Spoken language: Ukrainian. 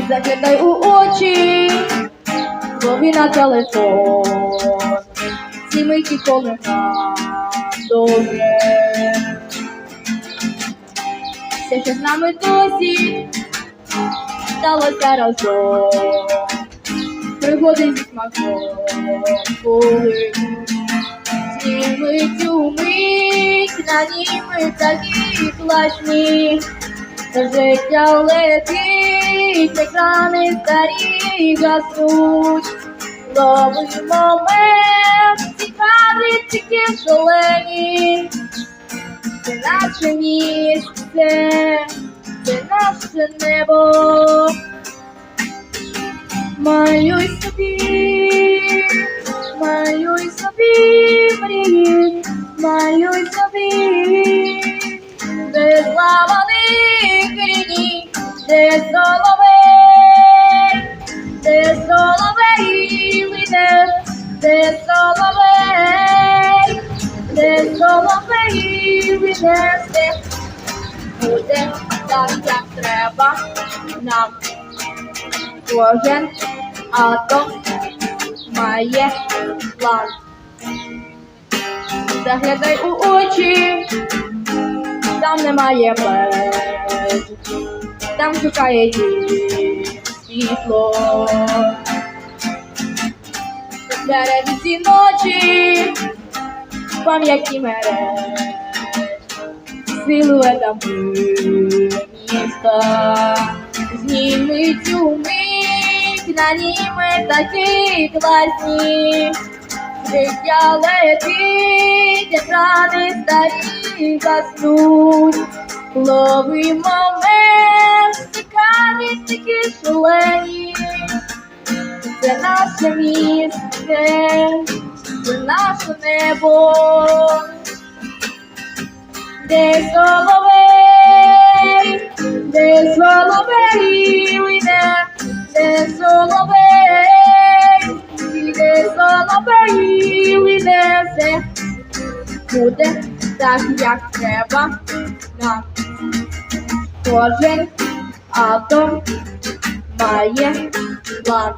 заглядай у очі, лови на телефон, миті коли нам добре. Все, що з нами досі, сталося разом, пригоди зі смаком, коли зніми цю мить, на ній ми такі класні. Життя летить, екрани старі гаснуть, ловий момент, цікаві тільки шалені. Це наше місце, це наше небо. Малюй собі, малюй собі, мрії, малюй собі, де зламаних рідні, де соловей, де соловей, де соловей де буде так, як треба нам. Кожен атом має план. Заглядай у очі, там немає меж, там шукає їх світло. Серед ці ночі пам'яті мереж, силуетами міста. Зніми цю мить, на ній ми такі класні. Життя летить, екрани старі гаснуть. Лови момент, цікаві такі шалені. Це наше місце, це наше небо. Де соловей, де соловей уйде, де соловей, де соловей уйде, все буде так, як треба нам. Кожен атом має план.